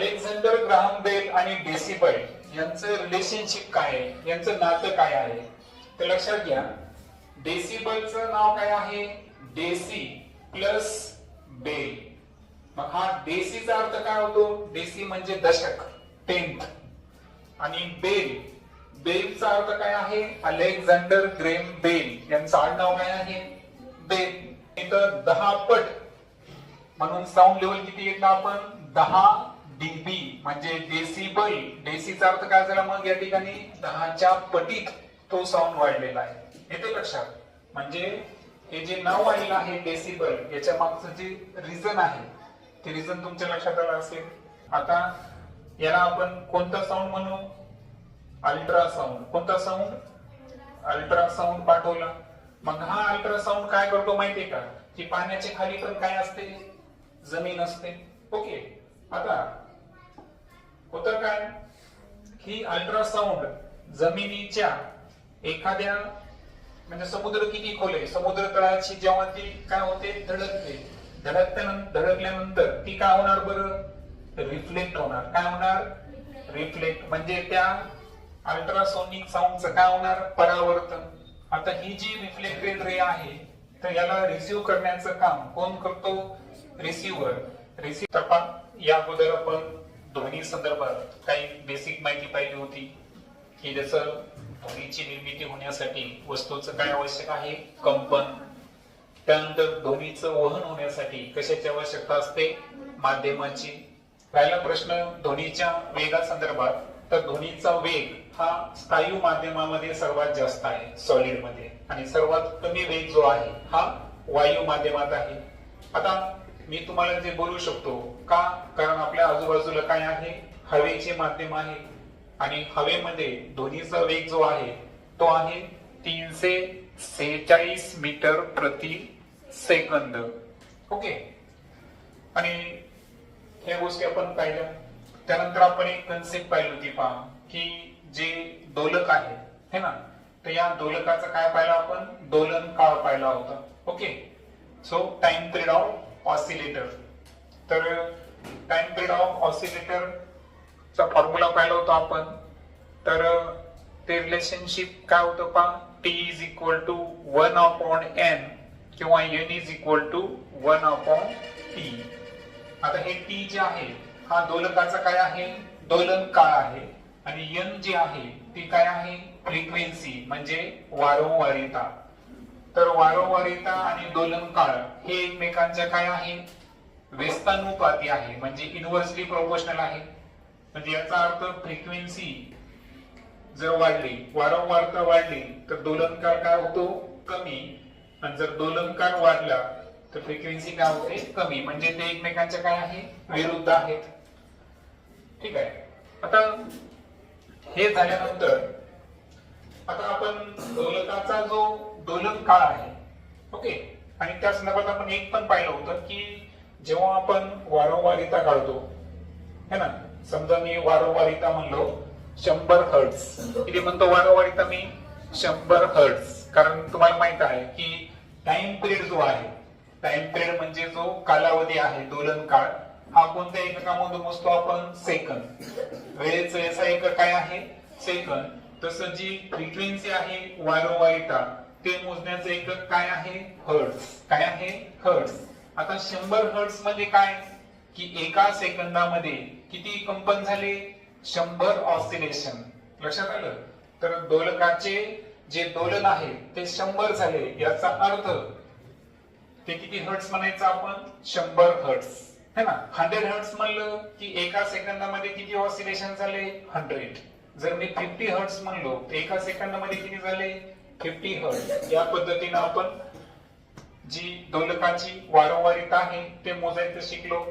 Alexander Graham Bell आणि decibel यांचं relationship काय आहे? यांचं नातं काय आहे? तर लक्षात घ्या. डेसिबलचं नाव काय आहे? डेसी प्लस बेल मग हा डेसीचा अर्थ काय होतो? डेसी म्हणजे दशक टेंथ आणि बेल बेलचा अर्थ काय आहे? Alexander Graham Bell. यांचं आडनाव काय आहे? बेल. इथं दहा पट. म्हणून साऊंड लेवल किती घेतला आपण? दहा डीबी म्हणजे डेसिबल डेसीचा अर्थ काय झाला मग या ठिकाणी? दहाच्या पटीत तो साऊंड वाढलेला आहे. येते लक्षात. म्हणजे हे जे नाव आलेलं आहे डेसिबल याच्या मागचं जे रिझन आहे ते रिझन तुमच्या लक्षात आलं असेल? आता याला आपण कोणता साऊंड म्हणू? अल्ट्रासाऊंड कोणता साऊंड? अल्ट्रासाऊंड पाठवला. मग हा अल्ट्रासाऊंड काय करतो माहितीये का? की पाण्याच्या खाली पण काय असते? जमीन असते. ओके. आता होतं काय? ही अल्ट्रासाऊंड जमिनीच्या एखाद्या म्हणजे समुद्र किती खोल आहे? समुद्र तळाची जेव्हा ती काय होते? धडकते. धडकल्यानंतर धडकल्यानंतर ती काय होणार बरं? रिफ्लेक्ट होणार. काय होणार? रिफ्लेक्ट. म्हणजे त्या अल्ट्रासोनिक साऊंडचं काय होणार? परावर्तन. आता ही जी रिफ्लेक्टेड रे आहे तर याला रिसिव्ह करण्याचं काम कोण करतो? रिसिव्हर. रिसिव्ह तपा या अगोदर आपण ध्वनी संदर्भात काही बेसिक माहिती पाहिजे होती की जसं ध्वनीची निर्मिती होण्यासाठी वस्तूचं काय आवश्यक आहे? कंपन. त्यानंतर ध्वनीचं वहन होण्यासाठी कशाची आवश्यकता असते? माध्यमाची. राहिला प्रश्न ध्वनीच्या वेगा संदर्भात. तर ध्वनीचा वेग हा स्थायू माध्यमामध्ये सर्वात जास्त आहे सॉलिडमध्ये आणि सर्वात कमी वेग जो आहे हा वायू माध्यमात आहे. आता मी तुम्हाला जे बोलू शकतो का? कारण आपल्या आजूबाजूला काय आहे? हवेचे माध्यम आहे. आणि हवेमध्ये ध्वनीचा वेग जो आहे तो आहे तीनशे सेहेचाळीस मीटर प्रति सेकंद. ओके? आणि ह्या गोष्टी आपण पाहिल्या. त्यानंतर आपण एक कन्सेप्ट पाहिली होती पहा की जे दोलक आहे है ना? तर या दोलकाचा काय पाहिलं आपण? दोलन काळ पाहिला होता. Okay? So time period of oscillator तर टाइम पिरियड ऑफ ऑसिलेटर चा फॉर्म्युला पाहिला होता आपण. तर ते रिलेशनशिप काय होतं पा T is equal to one upon N किंवा N is equal to one upon T आता हे टी जे आहे हा दोलकाचा काय आहे? दोलन काळ आहे. आणि एन जे आहे ती काय आहे? फ्रिक्वेन्सी म्हणजे वारंवारिता. तर वारंवारिता आणि दोलन काळ हे एकमेकांच्या काय आहे? व्यस्तानुपाती आहे म्हणजे इन्व्हर्सली प्रोपोर्शनल आहे. म्हणजे याचा अर्थ फ्रिक्वेन्सी जर वाढली वारंवारता वाढली तर दोलनकार काय होतो? कमी. आणि जर दोलनकार वाढला तर फ्रिक्वेन्सी काय होते? कमी. म्हणजे ते एकमेकांच्या काय आहे? विरुद्ध आहेत. ठीक आहे. आता हे झाल्यानंतर आता आपण दोलकाचा जो दोलन काळ आहे ओके? आणि त्या संदर्भात आपण एक पण पाहिलं होतं की जेव्हा आपण वारंवारिता काढतो है ना? समजा मी वारंवारिता म्हणलो शंभर हर्ट्स किती म्हणतो वारंवारिता मी शंभर हर्ट्स कारण तुम्हाला माहीत आहे की टाइम पिरियड जो आहे टाइम पिरियड म्हणजे जो कालावधी आहे दोलन काळ हा कोणत्या एककामधून मोजतो आपण? सेकंद वेळेचं याचा एकक काय आहे? सेकंद तसं जी फ्रिक्वेन्सी आहे वारंवारिता ते मोजण्याचं एकक काय आहे? हर्ट्स काय आहे? हर्ट्स आता शंभर हर्ट्समध्ये काय? की एका सेकंदामध्ये किती कंपन झाले? शंभर ऑसिलेशन लक्षात आलं? तर दोलकाचे जे दोलन आहे ते शंभर झाले. याचा अर्थ ते किती हर्ट्स म्हणायचं आपण? शंभर हर्ट्स है ना? हंड्रेड हर्ट्स म्हणलं की एका सेकंदामध्ये किती ऑसिलेशन झाले? हंड्रेड जर मी फिफ्टी हर्ट्स म्हणलो तर एका सेकंदामध्ये किती झाले? फिफ्टी हर्ट्स या पद्धतीनं आपण जी दोलकाची वारंवारिता आहे ते मोजायचं शिकलो.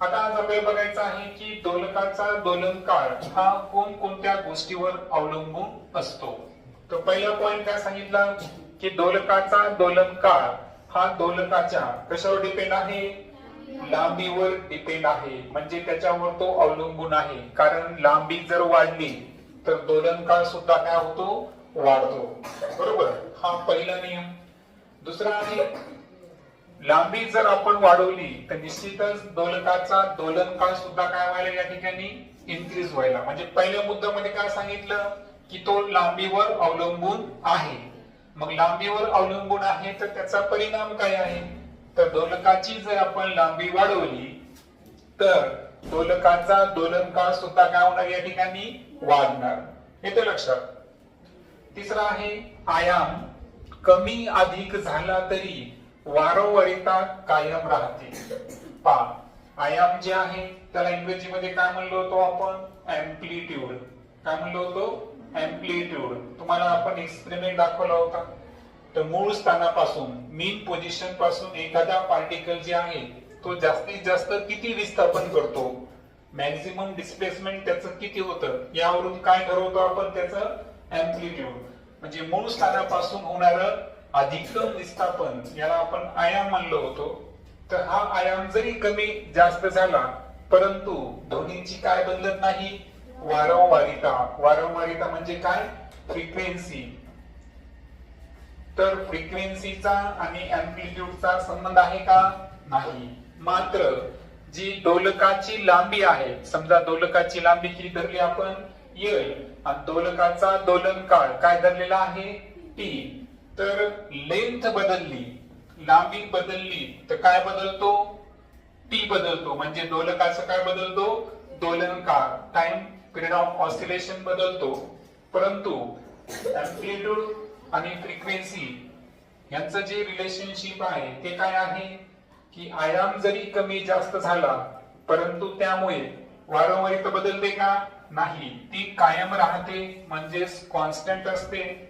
आता आज आपल्याला बघायचं आहे की दोलकाचा दोलनकार हा कोण कोणत्या गोष्टीवर अवलंबून असतो? तर पहिला पॉइंट काय सांगितला? की दोलकाचा दोलनकार हा दोलकाच्या कशावर डिपेंड आहे? लांबीवर डिपेंड आहे. म्हणजे त्याच्यावर तो अवलंबून आहे. कारण लांबी जर वाढली तर दोलनकार सुद्धा काय होतो? वाढतो. बरोबर? हा पहिला नियम. दुसरा आहे लांबी जर आपण वाढवली तर निश्चितच दोलकाचा दोलन काळ सुद्धा काय व्हायला या ठिकाणी इन्क्रीज व्हायला. म्हणजे पहिल्या मुद्द्यामध्ये काय सांगितलं? की तो लांबीवर अवलंबून आहे. मग लांबीवर अवलंबून आहे तर त्याचा परिणाम काय आहे? तर दोलकाची जर आपण लांबी वाढवली तर दोलकाचा दोलन काळ सुद्धा काय होणार या ठिकाणी? वाढणार. येते लक्षात. तिसरा आहे आयाम कमी अधिक झाला तरी वारंवारिता कायम राहते. पा आयाम जे आहे त्याला इंग्रजीमध्ये काय म्हणलो होतो आपण? अँप्लिट्यूड काय म्हणलो होतो? अँप्लिट्यूड तुम्हाला आपण एक्सपेरिमेंट दाखवला होता. तर मूळ स्थानापासून मीन पोझिशनपासून एखादा पार्टिकल जे आहे तो जास्तीत जास्त किती विस्थापन करतो? मॅक्झिमम डिस्प्लेसमेंट त्याचं किती होतं? यावरून काय ठरवतो आपण त्याचं? अँप्लिट्यूड म्हणजे मूळ स्थानापासून होणार अधिकतम विस्थापन याला आपण आयाम मानलो होतो. तर हा आयाम जरी कमी जास्त झाला परंतु ध्वनीची काय बदलत नाही? वारंवारिता. वारंवारिता म्हणजे काय? फ्रिक्वेन्सी तर फ्रिक्वेन्सीचा आणि अँप्लिट्यूडचा संबंध आहे का? नाही. मात्र जी दोलकाची लांबी आहे समजा दोलकाची लांबी किती धरली आपण? येईल. आणि दोलकाचा दोलन काळ काय धरलेला आहे? टी. तर लेंथ बदलली लांबी बदलली तर काय बदलतो? टी बदलतो. म्हणजे दोलकाचं काय बदलतो? दोलनकार. टाइम पिरियड ऑफ ऑसिलेशन बदलतो. परंतु अँप्लिट्यूड आणि फ्रिक्वेन्सी यांचं जे रिलेशनशिप आहे ते काय आहे? की आयाम जरी कमी जास्त झाला परंतु त्यामुळे वारंवारिता बदलते का? नाही. ती कायम राहते म्हणजेच कॉन्स्टंट असते.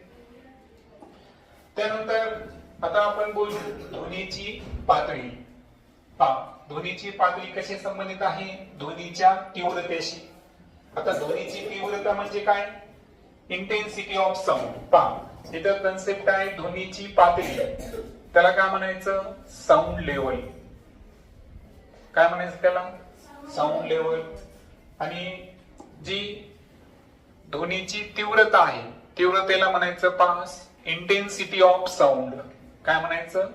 त्यानंतर आता आपण बोलू ध्वनीची पातळी. पा ध्वनीची पातळी कशी संबंधित आहे? ध्वनीच्या तीव्रतेशी. आता ध्वनीची तीव्रता म्हणजे काय? इंटेन्सिटी ऑफ साऊंड पहा इथं कन्सेप्ट आहे ध्वनीची पातळी. त्याला काय म्हणायचं? साऊंड लेवल काय म्हणायचं त्याला? साऊंड लेवल आणि जी ध्वनीची तीव्रता आहे तीव्रतेला म्हणायचं पास इंटेन्सिटी ऑफ साऊंड काय म्हणायचं?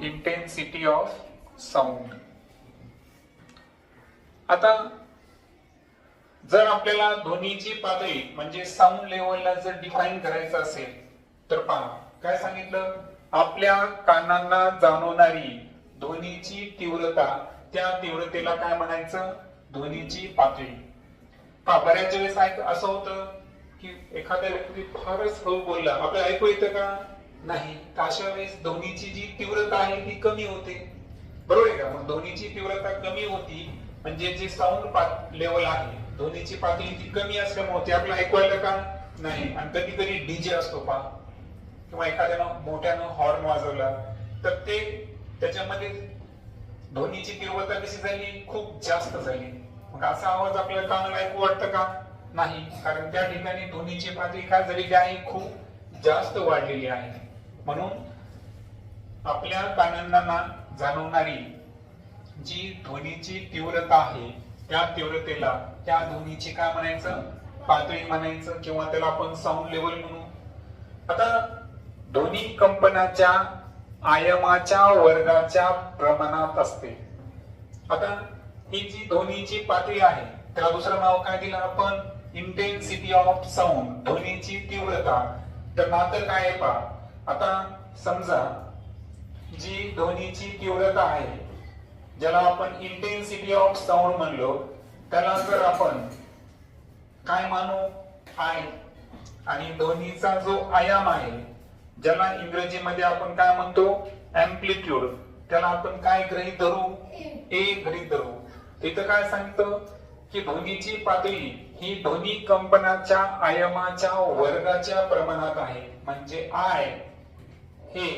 इंटेन्सिटी ऑफ साऊंड आता जर आपल्याला ध्वनीची पातळी म्हणजे साऊंड लेवलला जर डिफाईन करायचं असेल तर पहा काय सांगितलं? आपल्या कानांना जाणवणारी ध्वनीची तीव्रता त्या तीव्रतेला काय म्हणायचं? ध्वनीची पातळी. पहा बऱ्याच वेळेस असं होतं की एखाद्या व्यक्ती फारच हळू बोलला आपलं ऐकू येतं का? नाही. तर अशा वेळेस ध्वनीची जी तीव्रता आहे ती कमी होते. बरोबर आहे का? मग ध्वनीची तीव्रता कमी होती म्हणजे जे साऊंड लेवल आहे ध्वनीची पातळी ती कमी असल्यामुळे ते आपलं ऐकवायला का? नाही. आणि कधी कधी डीजे असतो पा किंवा एखाद्यानं मोठ्यानं हॉर्न वाजवला तर ते त्याच्यामध्ये ध्वनीची तीव्रता कशी झाली? खूप जास्त झाली. मग असा आवाज आपल्याला कानाला ऐकू वाटतं का? नाही. कारण त्या ठिकाणी ध्वनीची पातळी काय झालेली आहे खूप जास्त वाढलेली आहे. म्हणून आपल्या कानांना जाणवणारी जी ध्वनीची तीव्रता आहे त्या तीव्रतेला त्या ध्वनीची काय म्हणायचं? पातळी म्हणायचं किंवा त्याला आपण साऊंड लेवल म्हणू. आता ध्वनी कंपनाच्या आयामाच्या वर्गाच्या प्रमाणात असते. आता ही जी ध्वनीची पातळी आहे त्याला दुसरं नाव काय दिलं आपण? इंटेन्सिटी ऑफ साऊंड ध्वनीची तीव्रता तर नातं काय आहे आता समजा जी ध्वनीची तीव्रता आहे ज्याला आपण इंटेन्सिटी ऑफ साऊंड म्हणलो त्याला जर आपण काय मानू? आय आणि ध्वनीचा जो आयाम आहे ज्याला इंग्रजीमध्ये आपण काय म्हणतो? अँप्लिट्यूड त्याला आपण काय गृहीत धरू? ए गृहित धरू. तिथं काय सांगतं? की ध्वनीची पातळी ही ध्वनी कंपनाच्या आयामाच्या वर्गाच्या प्रमाणात आहे. म्हणजे आय. हे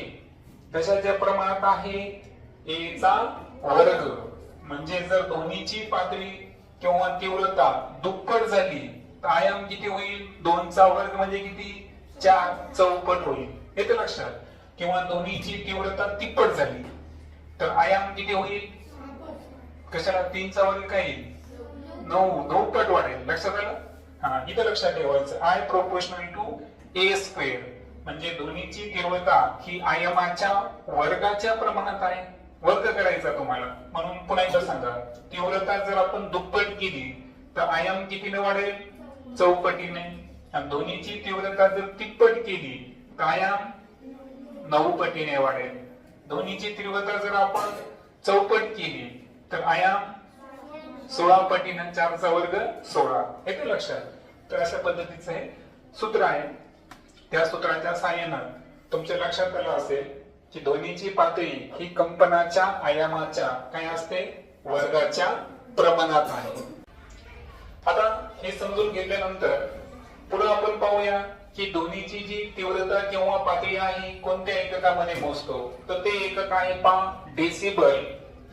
कशाच्या प्रमाणात आहे? ए चा वर्ग. म्हणजे जर ध्वनीची पातळी किंवा तीव्रता दुप्पट झाली तर आयाम किती होईल? दोनचा वर्ग म्हणजे किती? चार. चौपट होईल. येते लक्षात. किंवा ध्वनीची तीव्रता तिप्पट झाली तर आयाम किती होईल? कशाला? तीनचा वर्ग काय येईल? नऊ नऊपट वाढेल लक्षात आलं? हा. इथं लक्षात ठेवायचं. I proportional to A square म्हणजे दोन्हीची तीव्रता ही आयमाच्या वर्गाच्या प्रमाणात आहे. वर्ग करायचा तुम्हाला. म्हणून पुन्हा एकदा सांगा. तीव्रता जर आपण दुप्पट केली तर आयाम कितीने वाढेल? चौपटीने. आणि दोन्हीची तीव्रता जर तिप्पट केली तर आयाम नऊ पटीने वाढेल. दोन्हीची तीव्रता जर आपण चौपट केली तर आयाम सोळा पटीनं चारचा वर्ग सोळा. येते लक्षात. तर अशा पद्धतीचं हे सूत्र आहे. त्या सूत्राच्या साहाय्यानं तुमच्या लक्षात आलं असेल की ध्वनीची पातळी ही कंपनाच्या आयामाच्या काय असते? वर्गाच्या प्रमाणात आहे. आता हे समजून घेतल्यानंतर पुढे आपण पाहूया की ध्वनीची जी तीव्रता किंवा पातळी आहे कोणत्या एककामध्ये मोजतो? तर ते एकक आहे पा डेसिबल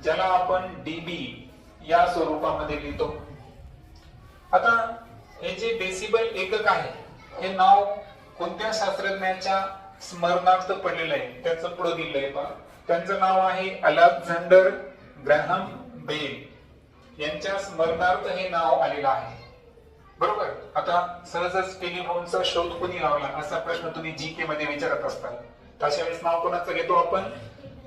ज्याला आपण डीबी या स्वरूपामध्ये लिहितो. आता हे जे डेसिबल एकक आहे हे नाव कोणत्या शास्त्रज्ञाच्या स्मरणार्थ पडलेलं आहे? त्याचं पुढे दिलंय पहा त्यांचं नाव आहे अलेक्झांडर ग्रॅहम बेल. यांच्या स्मरणार्थ हे नाव आलेलं आहे. बरोबर? आता सहजच टेलिफोनचा शोध कोणी लावला? असा प्रश्न तुम्ही जी के मध्ये विचारत असताल. तर अशा वेळेस नाव कोणाचं घेतो आपण?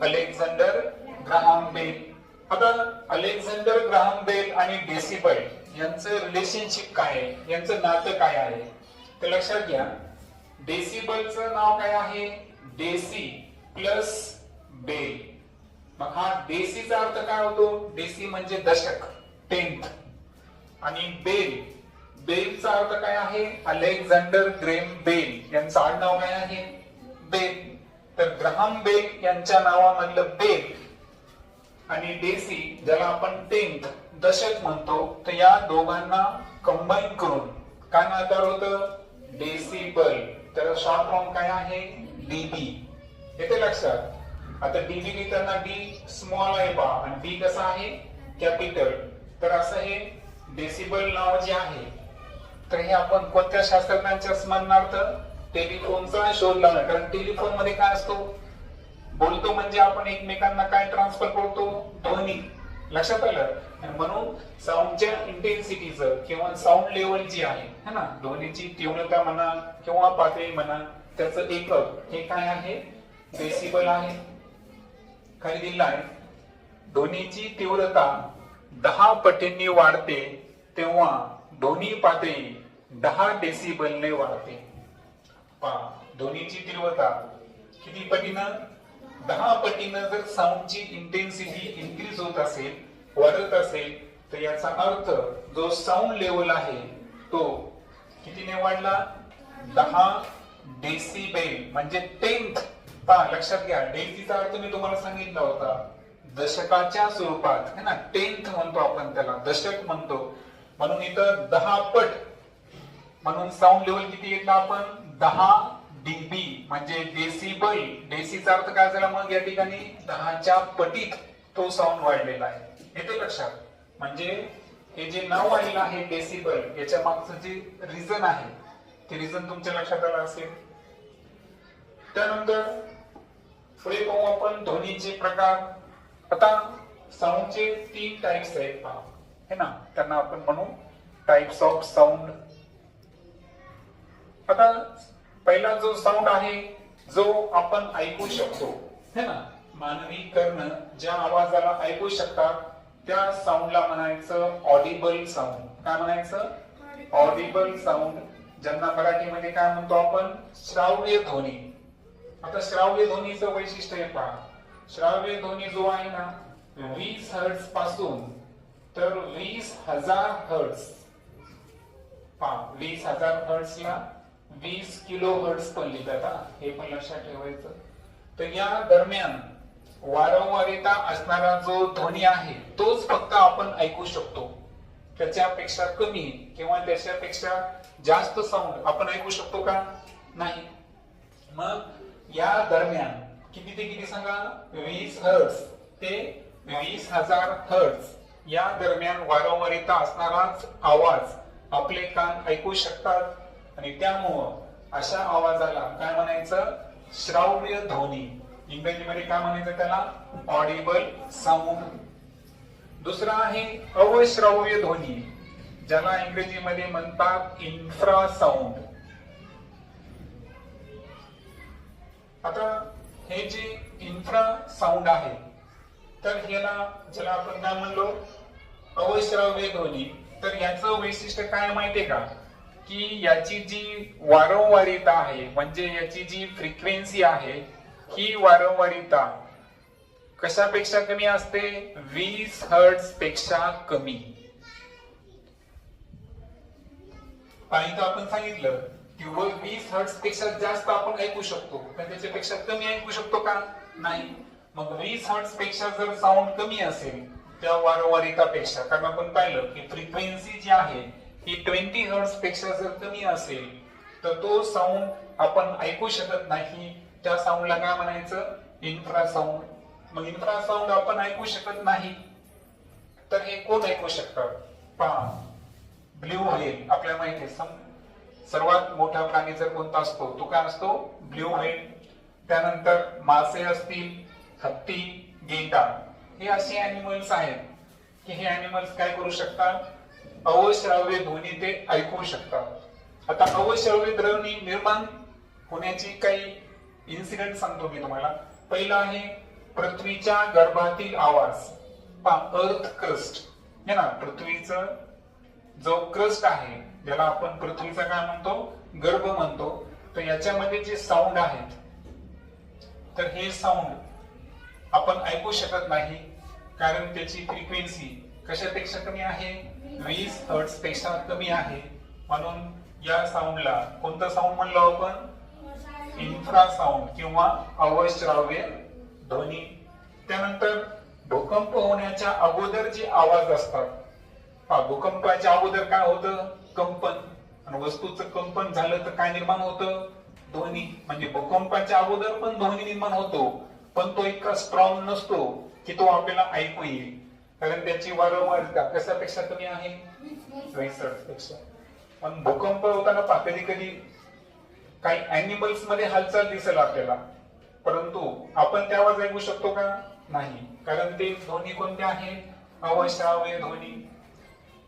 Alexander Graham Bell. आता अलेक्झांडर ग्राहम बेल आणि डेसिबल यांचं रिलेशनशिप काय आहे? यांचं नातं काय आहे? तर लक्षात घ्या. डेसिबलचं नाव काय आहे? डेसी प्लस बेल मग हा डेसीचा अर्थ काय होतो? डेसी म्हणजे दशक टेन्थ आणि बेल बेलचा अर्थ काय आहे? अलेक्झांडर ग्रेम बेल यांचं आडनाव काय आहे? बेल तर ग्रहाम बेल यांच्या नावामधलं बेल आणि डेसी ज्याला आपण टेन्थ दशक म्हणतो तर या दोघांना कंबाईन करून. काय नाकार होतं? डेसिबल तर शॉर्ट फॉर्म काय आहे? डीबी येते लक्षात? आता डीबी लिहिताना डी स्मॉल आहे पा आणि बी कसा आहे? कॅपिटल तर असं हे डेसिबल नाव जे आहे तर हे आपण कोणत्या शास्त्रज्ञांच्या स्मरणार्थ टेलिफोनचा शोध लावणार. कारण टेलिफोनमध्ये काय असतो? बोलतो म्हणजे आपण एकमेकांना काय ट्रान्सफर करतो? ध्वनी. लक्षात आलं? म्हणून साऊंडच्या इंटेन्सिटीचं किंवा साऊंड लेवल जी आहे है ना? ध्वनीची तीव्रता म्हणा किंवा पातळी म्हणा त्याचं एकक हे काय आहे? डेसिबल आहे. खाली दिलं आहे. ध्वनीची तीव्रता दहा पटींनी वाढते तेव्हा ध्वनी पातळी दहा डेसिबलने वाढते. पहा ध्वनीची तीव्रता किती पटीनं? दहा पटीनं जर साऊंडची इंटेन्सिटी इन्क्रीज होत असेल वाढत असेल तर याचा अर्थ जो साऊंड लेवल आहे तो कितीने वाढला? दहा डेसिबेल म्हणजे टेन्थ पहा लक्षात घ्या डेसीचा अर्थ मी तुम्हाला सांगितला होता. दशकाच्या स्वरूपात है ना? टेन्थ म्हणतो आपण त्याला दशक म्हणतो. म्हणून इथं दहा पट म्हणून साऊंड लेवल किती घेतला आपण? दहा डीबी म्हणजे डेसिबल डेसीचा अर्थ काय झाला मग या ठिकाणी? दहाच्या पटीत तो साऊंड वाढलेला आहे. येते लक्षात म्हणजे हे जे नाव आलेलं आहे डेसिबल याच्या मागचं जे रिझन आहे ते रिझन तुमच्या लक्षात आलं असेल? त्यानंतर पुढे पाहू आपण ध्वनीचे प्रकार. आता साऊंडचे तीन टाइप्स आहेत पहा. है ना त्यांना आपण म्हणू टाइप्स ऑफ साऊंड आता पहिला जो साऊंड आहे जो आपण ऐकू शकतो है ना? मानवी कर्ण ज्या आवाजाला ऐकू शकतात त्या साऊंडला म्हणायचं ऑडिबल साऊंड काय म्हणायचं? ऑडिबल साऊंड ज्यांना मराठीमध्ये काय म्हणतो आपण? श्राव्य ध्वनी. आता श्राव्य ध्वनीचं वैशिष्ट्य आहे पहा. श्राव्य ध्वनी जो आहे ना वीस हर्ट्सपासून तर वीस हजार हर्ट्स पहा वीस हजार हर्ट्सला वीस किलो हर्ट्स पण लिहितात हा. हे पण लक्षात ठेवायचं. तर या दरम्यान वारंवारिता असणारा जो ध्वनी आहे तोच फक्त आपण ऐकू शकतो. त्याच्यापेक्षा कमी किंवा त्याच्यापेक्षा जास्त साऊंड आपण ऐकू शकतो का? नाही. मग या दरम्यान किती ते किती सांगा? वीस हर्ट्स ते वीस हजार हर्ट्स या दरम्यान वारंवारिता असणाराच आवाज आपले कान ऐकू शकतात. आणि त्यामुळं अशा आवाजाला काय म्हणायचं? श्राव्य ध्वनी. इंग्रजीमध्ये काय म्हणायचं त्याला? ऑडिबल साऊंड दुसरा आहे अवश्राव्य ध्वनी ज्याला इंग्रजीमध्ये म्हणतात इन्फ्रा साऊंड आता हे जे इन्फ्रा साऊंड आहे तर ह्याला ज्याला आपण काय म्हणलो? अवश्राव्य ध्वनी. तर याचं वैशिष्ट्य काय माहितीये का? की याची जी वारंवारिता आहे म्हणजे याची जी फ्रिक्वेन्सी आहे ही वारंवारिता कशापेक्षा कमी असते? वीस हर्ट्सपेक्षा कमी. आणि तर आपण सांगितलं की वीस हर्ट्सपेक्षा जास्त आपण ऐकू शकतो. पण त्याच्यापेक्षा कमी ऐकू शकतो का? नाही. मग वीस हर्ट्सपेक्षा जर साऊंड कमी असेल त्या वारंवारितापेक्षा कारण आपण पाहिलं की फ्रिक्वेन्सी जी आहे ही ट्वेंटी हर्ट्सपेक्षा जर कमी असेल तर तो साऊंड आपण ऐकू शकत नाही. त्या साऊंडला काय म्हणायचं? इन्फ्रा साऊंड मग इन्फ्रा साऊंड आपण ऐकू शकत नाही. तर हे कोण ऐकू शकतात पहा. ब्ल्यू व्हेल आपल्याला माहिती आहे सम- सर्वात मोठा प्राणी जर कोणता असतो? तो काय असतो. ब्ल्यू व्हेल त्यानंतर मासे असतील हत्ती गेंडा. हे असे अॅनिमल्स आहेत. की हे अॅनिमल्स काय करू शकतात? अवश्राव्य ध्वनी ते ऐकू शकतात आता अवश्राव्य ध्वनी निर्माण होण्याची काही इन्सिडेंट सांगतो मी तुम्हाला. पहिला आहे पृथ्वीच्या गर्भातील आवाज. अर्थ क्रस्ट हे ना पृथ्वीचा जो क्रस्ट आहे ज्याला आपण पृथ्वीचा काय म्हणतो? गर्भ म्हणतो. तर याच्यामध्ये जे साऊंड आहेत तर हे साऊंड आपण ऐकू शकत नाही. कारण त्याची फ्रिक्वेन्सी कशापेक्षा कमी आहे? वीस हर्ट्सपेक्षा कमी आहे. म्हणून या साऊंडला कोणतं साऊंड म्हणलो आपण? इन्फ्रा साऊंड किंवा अवश्राव्य ध्वनी. त्यानंतर भूकंप होण्याच्या अगोदर जे आवाज असतात. भूकंपाच्या अगोदर काय होतं? कंपन. आणि वस्तूचं कंपन झालं तर काय निर्माण होतं? ध्वनी. म्हणजे भूकंपाच्या अगोदर पण ध्वनी निर्माण होतो. पण तो इतका स्ट्रॉंग नसतो की तो आपल्याला ऐकू येईल. कारण त्याची वारंवारता कशापेक्षा कमी आहे? पेक्षा पण भूकंप होताना पहा कधी कधी काही अॅनिमल्समध्ये हालचाल दिसेल आपल्याला. परंतु आपण त्या आवाज ऐकू शकतो का? नाही. कारण ते ध्वनी कोणते आहे? अवश्राव्य ध्वनी.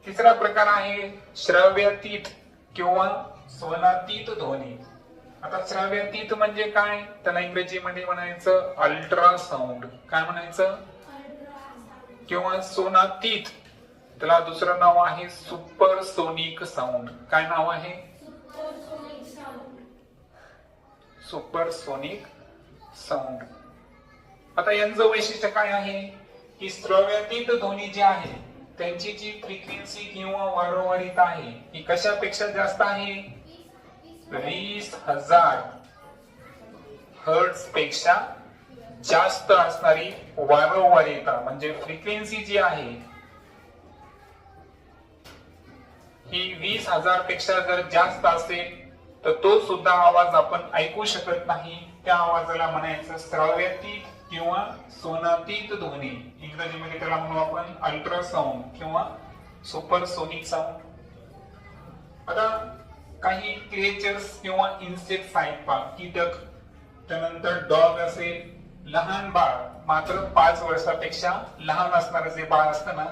तिसरा प्रकार आहे श्राव्यातीत किंवा स्वनातीत ध्वनी. आता श्राव्यातीत म्हणजे काय? त्याला इंग्रजीमध्ये म्हणायचं अल्ट्रा साऊंड काय म्हणायचं? किंवा सोनातीत त्याला दुसरं नाव आहे सुपर सोनिक साऊंड. काय नाव आहे? Super sonic sound. आता यांचं वैशिष्ट्य काय आहे? की श्रव्यातीत ध्वनी जी आहे त्यांची जी फ्रिक्वेन्सी किंवा वारंवारिता आहे ही कशापेक्षा जास्त आहे? वीस हजार हर्ट्सपेक्षा जास्त असणारी वारंवारिता म्हणजे फ्रिक्वेन्सी जी आहे ही वीस हजारपेक्षा जर जास्त असेल तर तो सुद्धा आवाज आपण ऐकू शकत नाही. त्या आवाजाला म्हणायचं श्राव्यातीत किंवा सोनातीत ध्वनी. इंग्रजीमध्ये त्याला म्हणू आपण अल्ट्रासाऊंड किंवा सुपर सोनिक साऊंड आता काही क्रिएचर्स किंवा इन्सेक्ट्स आहेत पा कीटक त्यानंतर डॉग असेल लहान बाळ मात्र पाच वर्षापेक्षा लहान असणारं जे बाळ असतं ना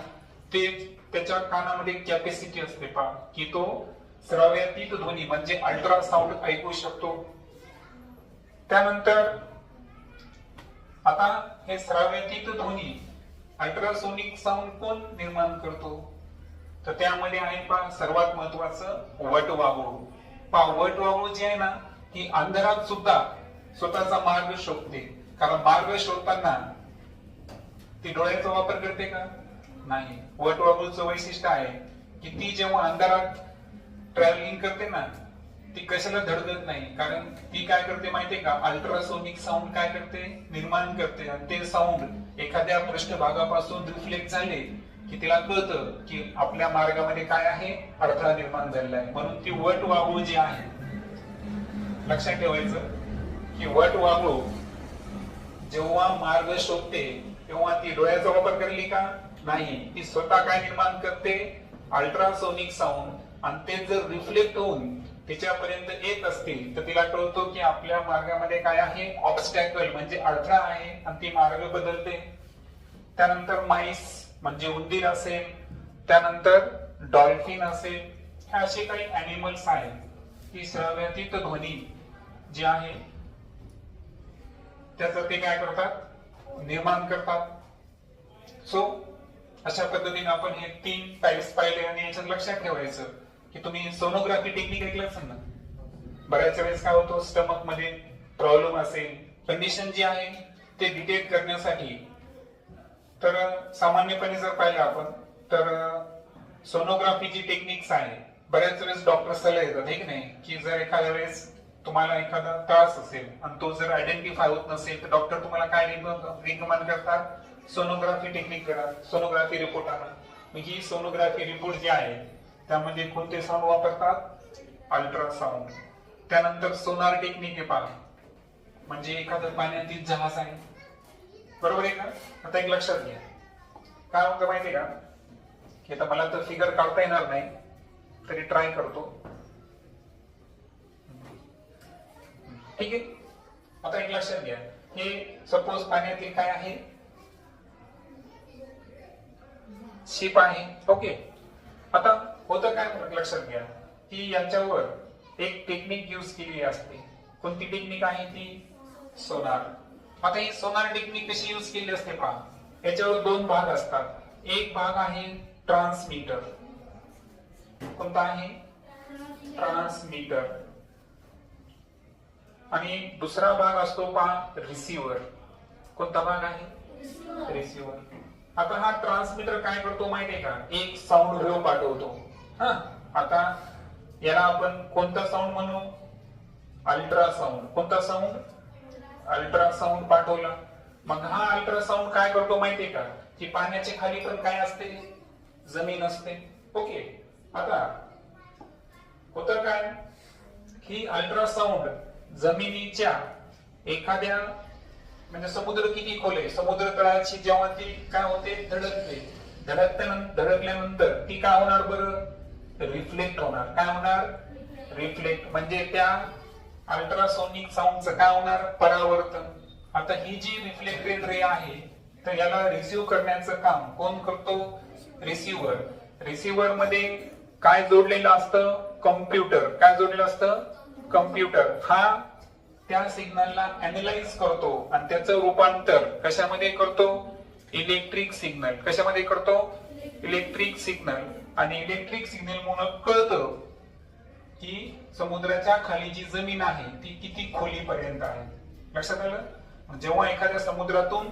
ते त्याच्या कानामध्ये कॅपॅसिटी असते पा की तो श्राव्यातीत ध्वनी म्हणजे अल्ट्रासाऊंड ऐकू शकतो. त्यानंतर आता हे श्राव्यातीत ध्वनी अल्ट्रासोनिक साऊंड कोण निर्माण करतो? तर त्यामध्ये आहे पहा सर्वात महत्वाचं वटवाघूळ पहा वटवाघूळ जे आहे ना ही अंधारात सुद्धा स्वतःचा मार्ग शोधते कारण मार्ग शोधताना ती डोळ्याचा वापर करते का? नाही. वटवाघूळचं वैशिष्ट्य आहे की ती जेव्हा अंधारात ट्रॅव्हलिंग करते ना ती कशाला धडकत नाही? कारण ती काय करते माहितीये का? अल्ट्रासोनिक साऊंड काय करते? निर्माण करते. आणि ते साऊंड एखाद्या पृष्ठभागापासून रिफ्लेक्ट झाले की तिला कळतं की आपल्या मार्गामध्ये काय आहे? अडथळा निर्माण झालेला आहे. म्हणून ती वट वाघूळ जी आहे लक्षात ठेवायचं की वट वाघूळ जेव्हा मार्ग शोधते तेव्हा ती डोळ्याचा वापर करली का? नाही. ती स्वतः काय निर्माण करते? अल्ट्रासोनिक साऊंड आणि ते जर रिफ्लेक्ट होऊन तिच्यापर्यंत येत असतील तर तिला कळतो की आपल्या मार्गामध्ये काय आहे? ऑब्स्टॅकल म्हणजे अडथळा आहे आणि ती मार्ग बदलते. त्यानंतर माईस म्हणजे उंदीर असेल त्यानंतर डॉल्फिन असेल हे असे काही अॅनिमल्स आहेत. की श्राव्यातीत ध्वनी जे आहे त्याचं ते काय करतात? निर्माण करतात. सो अशा पद्धतीने आपण हे तीन टाईप्स पाहिले आणि याच्यात लक्षात ठेवायचं की तुम्ही सोनोग्राफी टेक्निक ऐकलं असेल ना? बऱ्याच वेळेस काय होतो स्टमकमध्ये प्रॉब्लेम असेल कंडिशन जी आहे ते डिटेक्ट करण्यासाठी. तर सामान्यपणे जर पाहिलं आपण तर सोनोग्राफी जी टेक्निक्स आहे बऱ्याच वेळेस डॉक्टर सल्ला येतात हे नाही? की जर एखाद्या वेळेस तुम्हाला एखादा त्रास असेल आणि तो जर आयडेंटिफाय होत नसेल तर डॉक्टर तुम्हाला काय रिकमेंड करतात? सोनोग्राफी टेक्निक करा सोनोग्राफी रिपोर्ट आणा. मग ही सोनोग्राफी रिपोर्ट जी आहे त्यामध्ये कोणते साऊंड वापरतात? अल्ट्रासाऊंड त्यानंतर सोनार टेक्निक आहे पहा. म्हणजे एखादं पाण्यातील जहाज आहे. बरोबर आहे का? आता एक लक्षात घ्या. काय होतं माहितीये का? की आता मला तर फिगर काढता येणार नाही. तरी ट्राय करतो. ठीक आहे? आता एक लक्षात घ्या. हे सपोज पाण्यातील काय आहे? शिप आहे. ओके. आता होतं काय लक्षात घ्या. की यांच्यावर एक टेक्निक युज केली असते. कोणती टेक्निक आहे ती? सोनार आता ही सोनार टेक्निक कशी युज केली असते पहा. याच्यावर दोन भाग असतात. एक भाग आहे ट्रान्समीटर कोणता आहे? ट्रान्समीटर आणि दुसरा भाग असतो पहा रिसिव्हर कोणता भाग आहे? रिसिव्हर आता हा ट्रान्समीटर काय करतो माहितीये का? एक साऊंड वेव्ह पाठवतो. हा? आता याला आपण कोणता साऊंड म्हणू? अल्ट्रासाऊंड कोणता साऊंड अल्ट्रासाऊंड पाठवला. मग हा अल्ट्रासाऊंड काय करतो माहितीये का? की पाण्याच्या खाली पण काय असते? जमीन असते. ओके. आता होतं काय? ही अल्ट्रासाऊंड जमिनीच्या एखाद्या म्हणजे समुद्र किती खोल आहे समुद्र तळाची जेव्हा ती काय होते? धडकते. धडकल्यानंतर धडकल्यानंतर ती काय होणार बरं? रिफ्लेक्ट होणार. काय होणार? रिफ्लेक्ट म्हणजे त्या अल्ट्रासोनिक साऊंडचं काय होणार? परावर्तन. आता ही जी रिफ्लेक्टेड रे आहे तर याला रिसिव्ह करण्याचं काम कोण करतो? रिसिव्हर रिसिव्हरमध्ये काय जोडलेलं असतं? कम्प्युटर काय जोडलेलं असतं? कम्प्युटर हा त्या सिग्नलला अनालाइज करतो आणि त्याचं रूपांतर कशामध्ये करतो? इलेक्ट्रिक सिग्नल कशामध्ये करतो? इलेक्ट्रिक सिग्नल आणि इलेक्ट्रिक सिग्नल म्हणून कळतं की समुद्राच्या खाली जी जमीन आहे ती किती खोलीपर्यंत आहे. लक्षात आलं? जेव्हा एखाद्या समुद्रातून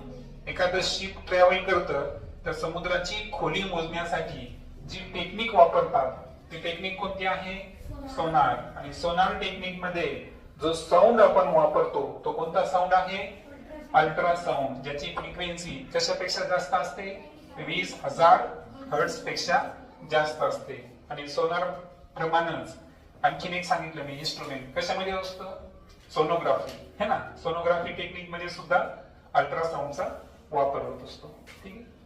एखादं शिप ट्रॅव्हल करतं तर समुद्राची खोली मोजण्यासाठी जी टेक्निक वापरतात ती टेक्निक कोणती आहे? सोनार. आणि सोनार टेक्निकमध्ये जो साऊंड आपण वापरतो तो कोणता साऊंड आहे? अल्ट्रासाऊंड ज्याची फ्रिक्वेन्सी कशापेक्षा जास्त असते? वीस हजार हर्ट्सपेक्षा जास्त असते. आणि सोनार प्रमाणच. आणखीन एक सांगितलं मी इन्स्ट्रुमेंट कशामध्ये असतं? सोनोग्राफी है ना? सोनोग्राफी टेक्निकमध्ये सुद्धा अल्ट्रासाऊंडचा वापर होत असतो. ठीक आहे?